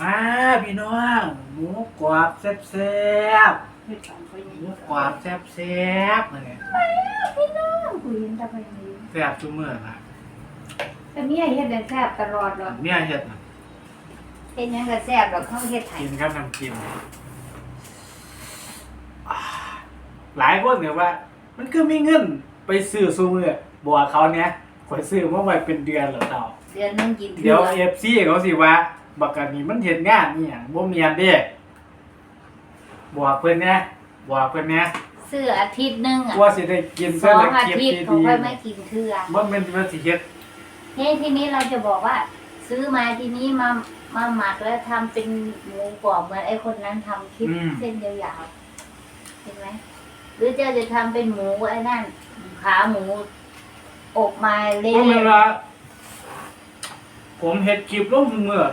มาพี่น้องหมูกรอบแซ่บเฮ็ดสองคนๆหนี้มูกรอบแซ่บๆเลยพี่น้องคุยกันตะไปนี้แซ่บจุ่มื้อละแต่เมียเฮ็ดได้แซ่บตลอดเลยเมียเฮ็ดน่ะเฮ็ดหยังก็แซ่บดอกเขาเฮ็ดให้กินกับน้ำจิ้มอ่าหลายคนเนี่ยว่า มันคือมีเงินไปซื้อซูมื้อบอกเขาเนี้ยข่อยซื้อมาไว้เป็นเดือนแล้วเท่าเดือนหนึงกินเดี๋ยวทื่อ FC เขาสิว่า บักกันนี้มันเฮ็ดงานอีหยังบ่เมียนเด้บอกเพิ่นแหน่บอกเพิ่นแหน่ซื้ออาทิตย์หนึงอะว่าสิได้กินสเพื่อองละอาเก็บทิตย์เขาดีค่อยไม่กินเทื่อๆว่ามันว่าสิเฮ็ดเฮ้ยทีนี้เราจะบอกว่า ซื้อมาทีนี้มามาหมักแล้วทำเป็นหมูกรอบเหมือนไอ้คนนั้นทำคลิปเส้นยาวๆเห็นไหมหรือเจะจะทำเป็นหมูไอ้นั่นขาหมูอบมาเละเพราะเวลาผมเฮ็ดคลิปลงเมื่อ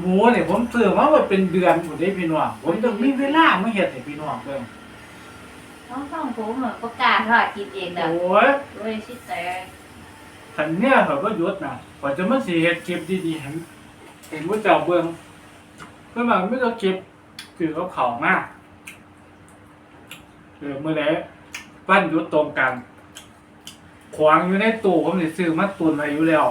หมูเนี่ยผมซื้อมาไว้เป็นเดือนพุ่นเด้พี่น้องผมต้องมีเวลามาเฮ็ดให้พี่น้องเบิ่งน้องต้องผมเหมือนประกาศทอดกินเองแบบโอ้ยด้วยชิแต่คันเนี้ยเขาก็หยุดน่ะกว่าจะมาสิเฮ็ดคลิปดีๆให้เห็นว่าเจ้าเบิ่งเพิ่นว่าไม่ต้องคลิปคือเขาเข้ามากเออมื้อใดวันหยุดตรงกันขวางอยู่ในตู้ผมสิซื้อมาตุนไว้อยู่แล้ว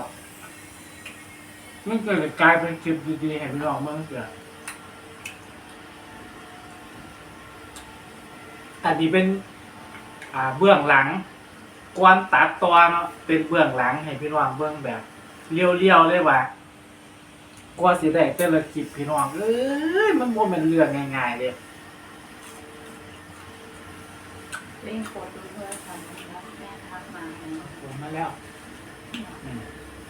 มันก็เลยกลายเป็นคลิปดีๆให้พี่น้องเมืองเกิดอันนี้เป็น อ่าเบื้องหลังก่อนตัดตอนเนาะเป็นเบื้องหลังให้พี่น้องเบื้องแบบเลี้ยวๆเลยว่ากว่าสิได้แต่ละคลิปพี่น้องเอ้ยมันบ่แม่นเรื่องง่ายๆเลยเร่งกดดูเพื่อทำนะครับแม่ทักมาผมมาแล้วอืม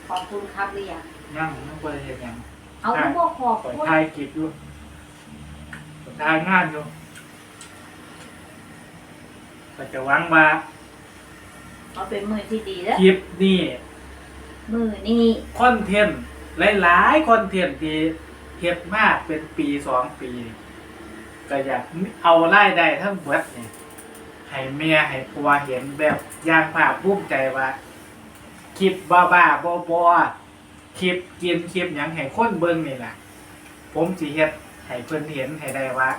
ขอบคุณครับเรียง ยังมันบ่ได้เฮ็ดหยังเอาทุกพวกขอบปล่อยคุณถ่ายคลิปอยู่ปล่อยถ่ายงานอยู่ก็จะหวังว่าเอาเป็นมือที่ดีแล้วคลิปนี้มือนี่คอนเทนต์หลายๆคอนเทนต์ที่เฮ็ดมาเป็นปีสองปีก็อยากเอารายได้ทั้งเบิดนี่ให้เมียให้ผัวเห็นแบบอย่างภาคภูมิใจว่าคลิปบ้าบ้าๆบอบอๆ คลิปกินคลิปหยังให้คนเบิ่งนี่แหละผมสิเฮ็ดให้เพิ่นเห็นให้ได้ว่า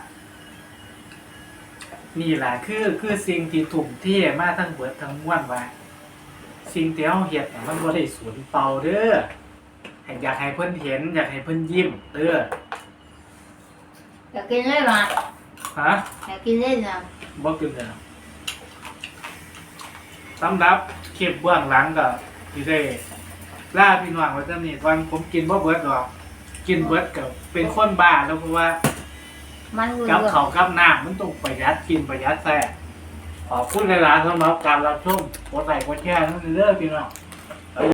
นี่แหละคือคือสิ่งที่ถุ่มเทมาทั้งเบิดทั้งมวลว่า สิ่งที่เฮาเฮ็ดน่ะมันบ่ได้สูญเปล่าเด้อให้อยากให้เพิ่นเห็น อยากให้เพิ่นยิ้มเด้ออยากกินเลยมาฮะอยากกินเลยนะบ่กินเลยสำหรับคลิปเบื้องหลังก็สิได้ ล่าพี่น้องไว้จังนี้ก่อนผมกินบ่เบิดดอก กินเบิดก็เป็นคนบ้าแล้วเพราะว่า มันเวืกับอเขาวกับน้ำมันต้องประหยัดกินประหยัดแท้ขอบคุณหลายๆสำหรับการรับชมกดไลค์กดแชร์ทั้งเด้อพี่น้อง